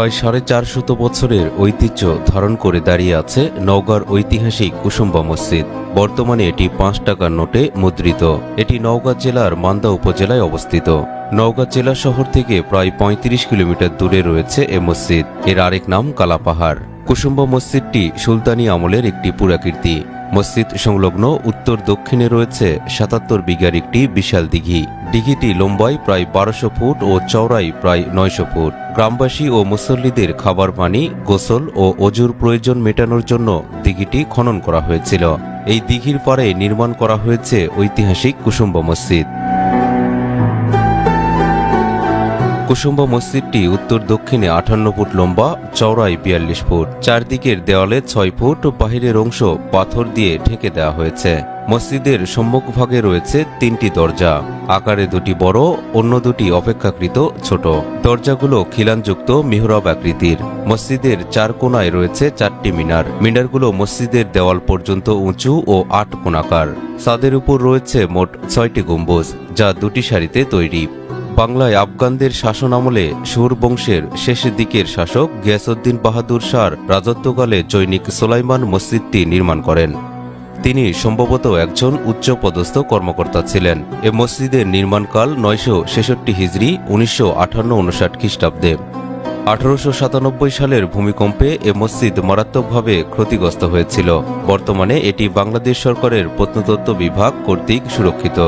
প্রায় সাড়ে চারশত বছরের ঐতিহ্য ধারণ করে দাঁড়িয়ে আছে নওগাঁর ঐতিহাসিক কুসুম্বা মসজিদ। বর্তমানে এটি পাঁচ টাকার নোটে মুদ্রিত। এটি নওগাঁ জেলার মান্দা উপজেলায় অবস্থিত। নওগাঁ জেলা শহর থেকে প্রায় ৩৫ কিলোমিটার দূরে রয়েছে এ মসজিদ। এর আরেক নাম কালাপাহাড়। কুসুম্বা মসজিদটি সুলতানি আমলের একটি পুরাকীর্তি। মসজিদ সংলগ্ন উত্তর দক্ষিণে রয়েছে সাতাত্তর বিঘার একটি বিশাল দিঘি। দিঘিটি লম্বায় প্রায় বারোশো ফুট ও চওড়াই প্রায় নয়শো ফুট। গ্রামবাসী ও মুসল্লিদের খাবার পানি, গোসল ও অজুর প্রয়োজন মেটানোর জন্য দিঘিটি খনন করা হয়েছিল। এই দিঘির পাড়ে নির্মাণ করা হয়েছে ঐতিহাসিক কুসুম্বা মসজিদ। কুসুম্বা মসজিদটি উত্তর দক্ষিণে আঠান্ন ফুট লম্বা, চওড়ায় বিয়াল্লিশ ফুট। চারদিকের দেওয়ালে ছয় ফুট ও বাহিরের অংশ পাথর দিয়ে ঢেকে দেওয়া হয়েছে। মসজিদের সম্মুখভাগে রয়েছে তিনটি দরজা। আকারে দুটি বড়, অন্য দুটি অপেক্ষাকৃত ছোট। দরজাগুলো খিলানযুক্ত, মিহরাব আকৃতির। মসজিদের চার কোনায় রয়েছে চারটি মিনার। মিনারগুলো মসজিদের দেওয়াল পর্যন্ত উঁচু ও আট কোণাকার। ছাদের উপর রয়েছে মোট ছয়টি গম্বুজ, যা দুটি সারিতে তৈরি। বাংলায় আফগানদের শাসন আমলে সুর বংশের শেষের দিকের শাসক গিয়াসউদ্দিন বাহাদুর শাহর রাজত্বকালে জৈনিক সোলাইমান মসজিদটি নির্মাণ করেন। তিনি সম্ভবত একজন উচ্চপদস্থ কর্মকর্তা ছিলেন। এ মসজিদের নির্মাণকাল নয়শো ছেষট্টি হিজড়ি উনিশশো আঠান্ন উনষাট খ্রিস্টাব্দে। আঠারোশো সাতানব্বই সালের ভূমিকম্পে এ মসজিদ মারাত্মকভাবে ক্ষতিগ্রস্ত হয়েছিল। বর্তমানে এটি বাংলাদেশ সরকারের প্রত্নতত্ত্ব বিভাগ কর্তৃক সুরক্ষিত।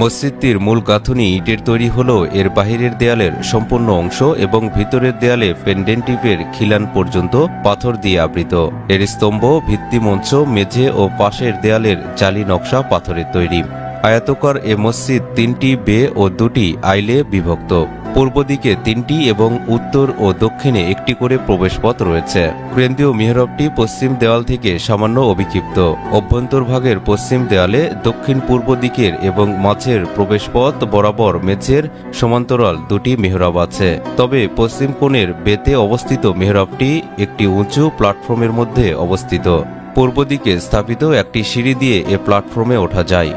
মসজিদটির মূল গাঁথনি ইটের তৈরি হলেও এর বাহিরের দেয়ালের সম্পূর্ণ অংশ এবং ভিতরের দেয়ালে পেন্ডেন্টিপের খিলান পর্যন্ত পাথর দিয়ে আবৃত। এর স্তম্ভ ভিত্তিমঞ্চ মেঝে ও পাশের দেয়ালের জালি নকশা পাথরের তৈরি। আয়াতকার এ মসজিদ তিনটি বে ও দুটি আইলে বিভক্ত। পূর্ব দিকে তিনটি এবং উত্তর ও দক্ষিণে একটি করে প্রবেশপথ রয়েছে। কেন্দ্রীয় মিহরবটি পশ্চিম দেওয়াল থেকে সামান্য অবিক্ষিপ্ত অভ্যন্তরভাগের পশ্চিম দেয়ালে দক্ষিণ পূর্ব দিকের এবং মাঝের প্রবেশপথ বরাবর মেঝের সমান্তরাল দুটি মেহরাব আছে। তবে পশ্চিম কোণের বেতে অবস্থিত মেহরাবটি একটি উঁচু প্ল্যাটফর্মের মধ্যে অবস্থিত। পূর্ব দিকে স্থাপিত একটি সিঁড়ি দিয়ে এ প্ল্যাটফর্মে ওঠা যায়।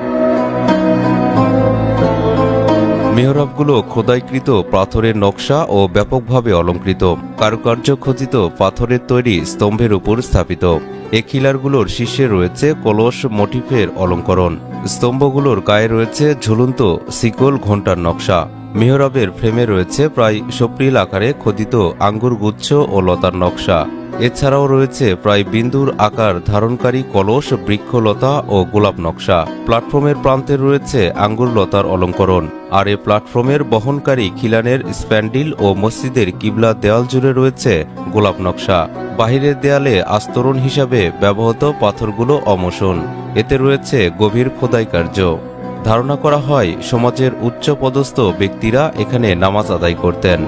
মেহরাবগুলো খোদাইকৃত পাথরের নকশা ও ব্যাপকভাবে অলঙ্কৃত। কারুকার্য খচিত পাথরের তৈরি স্তম্ভের উপর স্থাপিত। এ খিলারগুলোর শীর্ষে রয়েছে কলস মোটিফের অলঙ্করণ। স্তম্ভগুলোর গায়ে রয়েছে ঝুলন্ত সিকল ঘণ্টার নকশা। মেহরাবের ফ্রেমে রয়েছে প্রায় সপ্রিল আকারে খোদিত আঙ্গুর গুচ্ছ ও লতার নকশা। এছাড়াও রয়েছে প্রায় বিন্দুর আকার ধারণকারী কলস, বৃক্ষলতা ও গোলাপ নকশা। প্ল্যাটফর্মের প্রান্তে রয়েছে আঙ্গুর লতার অলঙ্করণ। আর এ প্ল্যাটফর্মের বহনকারী খিলানের স্প্যান্ডিল ও মসজিদের কিবলা দেওয়াল জুড়ে রয়েছে গোলাপ নকশা। বাহিরের দেয়ালে আস্তরণ হিসাবে ব্যবহৃত পাথরগুলো অমোষণ। এতে রয়েছে গভীর খোদাই কার্য। ধারণা করা হয় সমাজের উচ্চ পদস্থ ব্যক্তিরা এখানে নামাজ আদায় করতেন।